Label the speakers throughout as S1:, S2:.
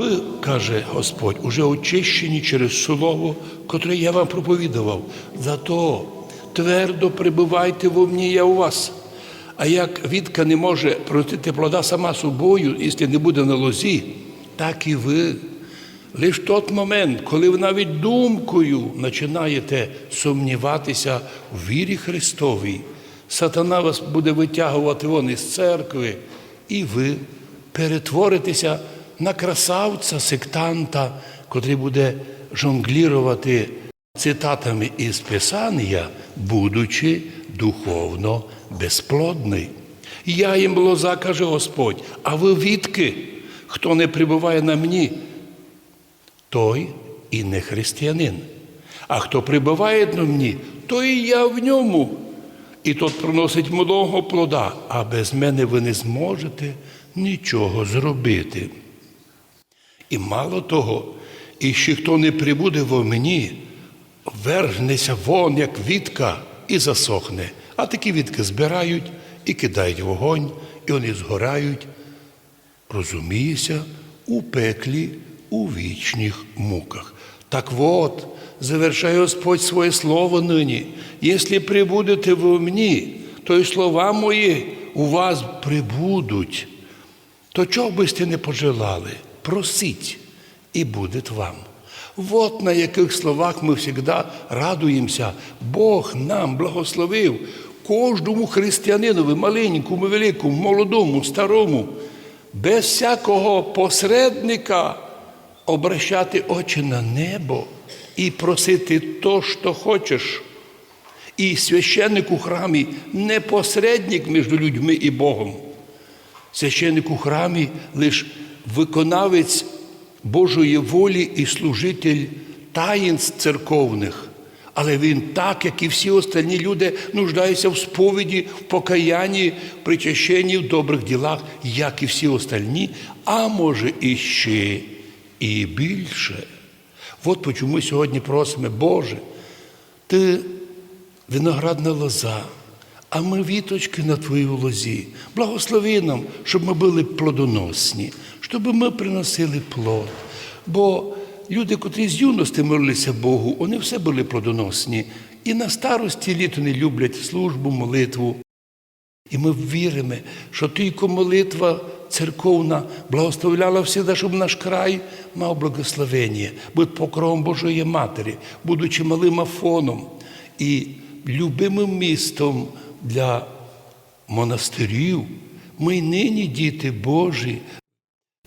S1: ви, каже Господь, уже очищені через слово, котре я вам проповідував. Зато твердо прибувайте во мені, я у вас. А як відка не може простити плода сама собою, якщо не буде на лозі, так і ви. Лиш той момент, коли ви навіть думкою починаєте сумніватися в вірі Христовій, сатана вас буде витягувати вон із церкви, і ви перетворитеся на красавця, сектанта, котрий буде жонглірувати цитатами із Писання, будучи духовно безплодний. Я їм лоза, каже Господь, а ви відки, хто не прибуває на мені, той і не християнин. А хто прибуває на мені, то і я в ньому. І тот приносить много плода, а без мене ви не зможете нічого зробити. І мало того, і ще хто не прибуде во мені, вергнеться вон, як вітка, і засохне. А такі вітки збирають і кидають вогонь, і вони згорають, розуміється, у пеклі, у вічних муках. Так от, завершає Господь своє слово нині. Якщо прибудете во мені, то й слова мої у вас прибудуть. То чого би сте не пожелали? Просіть, і буде вам. Вот на яких словах ми завжди радуємося. Бог нам благословив кожному християнинові, маленькому, великому, молодому, старому, без всякого посередника обращати очі на небо і просити то, що хочеш. І священник у храмі не посередник між людьми і Богом. Священник у храмі лише виконавець Божої волі і служитель таїнств церковних. Але він, так, як і всі остальні люди, нуждається в сповіді, в покаянні, в причащенні, в добрих ділах, як і всі остальні, а може іще і більше. От чому ми сьогодні просимо, Боже, ти виноградна лоза, а ми віточки на твоїй лозі. Благослови нам, щоб ми були плодоносні, щоб ми приносили плод. Бо люди, котрі з юності молилися Богу, вони все були плодоносні. І на старості літ вони люблять службу, молитву. І ми віримо, що тільки молитва церковна благословляла всегда, щоб наш край мав благословення, бути покровом Божої Матері, будучи малим афоном і любимим містом для монастирів. Ми й нині, діти Божі,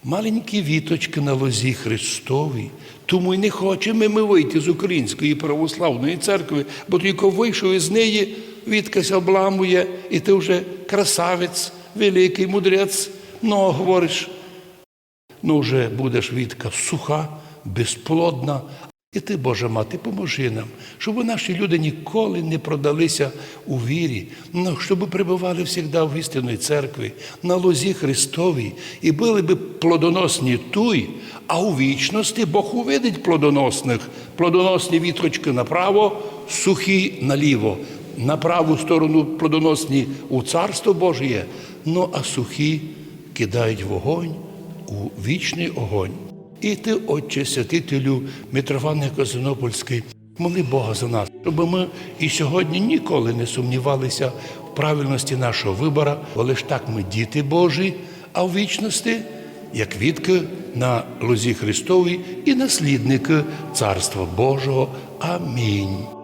S1: маленькі віточки на лозі Христовій. Тому й не хочемо ми вийти з Української православної церкви, бо тільки вийшов із неї, відкась обламує, і ти вже красавець, великий мудрець, ну говориш, ну вже будеш відка суха, безплодна. І ти, Божа мати, поможи нам, щоб наші люди ніколи не продалися у вірі, ну, щоб прибували завжди в істинної церкві, на лозі Христовій, і були би плодоносні туй, а у вічності Бог увидить плодоносних, плодоносні вітрочки направо, сухі наліво, на праву сторону плодоносні у Царство Божє, ну а сухі кидають вогонь у вічний огонь. І ти, Отче святителю Митрофане Константинопольський, моли Бога за нас, щоб ми і сьогодні ніколи не сумнівалися в правильності нашого вибора, бо лиш так ми діти Божі, а в вічності, як відки на лозі Христовій і наслідники Царства Божого. Амінь.